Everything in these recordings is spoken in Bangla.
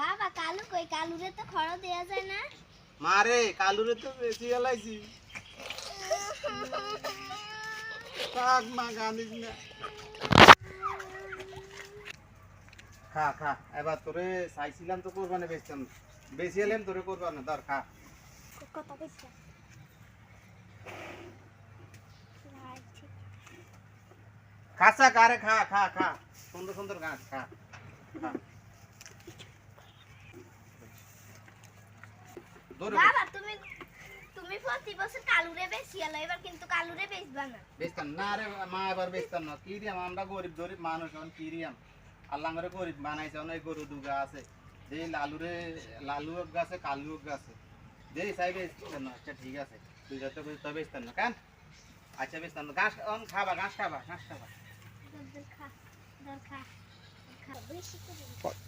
বাবা কালু কই? কালুরে তো খড় দেয়া যায় না। মারে কালুরে তো বেশি এলাইছি থাক মা গানিস না। খা খা এবার তোরে চাইছিলাম তো কোরবানি বেচতাম বেশি এলাম তোরে কোরবানি ধর খা। কত পয়সা খাসা কারে খা খা খা। সুন্দর সুন্দর গাছ খা খা। বাবা তুমি তুমি প্রতি বছর কালুরে বেশি এলো এবার কিন্তু কালুরে বেচবা না। বেচতাম না রে মা এবার বেচতাম না। কি আমরা গরিব গরিব মানুষ এখন কি আল্লাহ করে গরিব বানাইছে অনেক গরু দুগা আছে। যে লালুরে লালু এক গাছে কালু গাছে। যে সাই বেচতাম না আচ্ছা ঠিক আছে। তুই যত তবে বেচতাম না কেন? আচ্ছা বেচতাম না। ঘাস অন খাবা ঘাস খাবা ঘাস খাবা। খা খা খা বেশি করে দর দর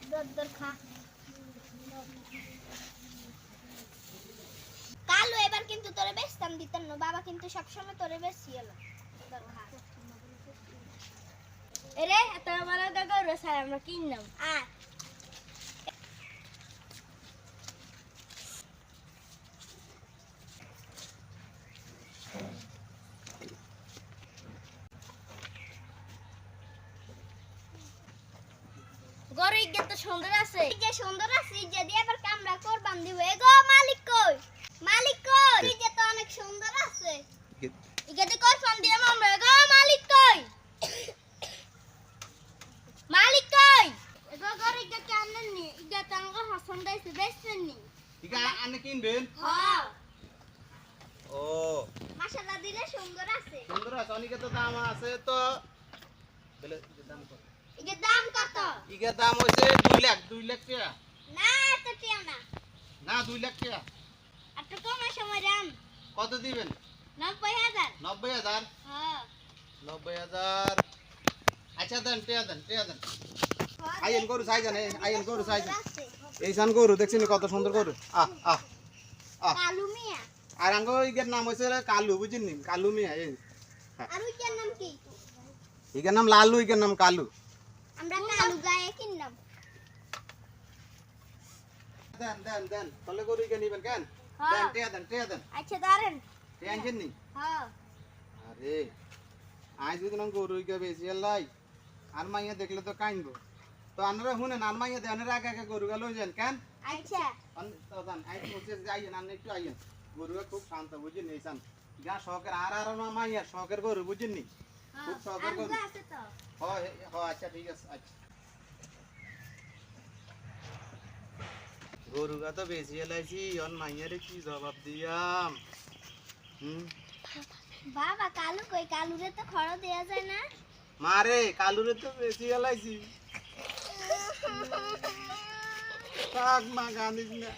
খা কালু এবার কিন্তু তোরে বেচতাম দিতাম না। বাবা কিন্তু সবসময় তোরে বেশ এলো এরে এত আমার গরু স্যার আমরা কিনলাম। আ গরু তো সুন্দর আছে। এই যে সুন্দর আছে যে দিয়ে আবার কামড়া করবান দিব। এ গো মালিক কই? মালিক কই? যে তো অনেক সুন্দর আছে। ইজ্ঞা দিয়ে করবান দিয়ে আমরা গো মালিক কই? মালিক কই? এ গো গরু ইজ্ঞা কেমন নি ইজ্ঞা তো আমাকে হাসন দাইছে বেচছেন নি ঠিক আনে কিনবেন হ্যাঁ ও। মাশাআল্লাহ দিলে সুন্দর আছে। সুন্দর আছে অনেকে তো দাম আছে তো। বলে দাম কত দাম কত? ইগের দাম হইছে দুই লাখ দুই লাখ টাকা। না টিয়া না। না দুই লাখ টাকা। একটু কমের সময় দাম কত দিবেন? নব্বই হাজার। নব্বই হাজার? হ্যাঁ। নব্বই হাজার। আচ্ছা দেন টেয়া দেন টেয়া দেন। আইন গরু সাইজান আইন গরু সাইজান এই সান গরু দেখছেন কত সুন্দর গরু? আহ আহ আহ। কালু মিয়া। আর আঙ্গ ইগের নাম হইছে কালু বুঝিনি কালু মিয়া এই। আর নাম কি? ইগের নাম লালু ইগের নাম কালু। আমরা কালু গায়ে কিনলাম। দেন দেন দেন। তাহলে গরু ইগে নিবেন কেন? হ্যাঁ। দেন টেয়া দেন টেয়া দেন। আচ্ছা দাঁড়ান টেনশন নি হ্যাঁ। আরে আজ যদি না গরু ইগে বেশি লাই আর মাইয়া দেখলে তো কাইনবো তো আপনারা শুনেন আর মাইয়া দেনের আগে আগে গরু গেল যান কেন? আচ্ছা। দান আই আইয়েন আপনি একটু আইয়েন। গরুটা খুব শান্ত বুঝেন শান্ত। শখের আর আর মাইয়া শখের গরু বুঝেন নি? খুব তো? হয় হয় আচ্ছা ঠিক আছে আচ্ছা। গরুগা তো বেশি এলাইছি অন মাইয়ারে কি জবাব দিয়াম? হুম? বাবা কালু কই? কালুরে তো খড় দেয়া যায় না? মারে কালুরে তো বেশি এলাইছি থাক মা গানিস না।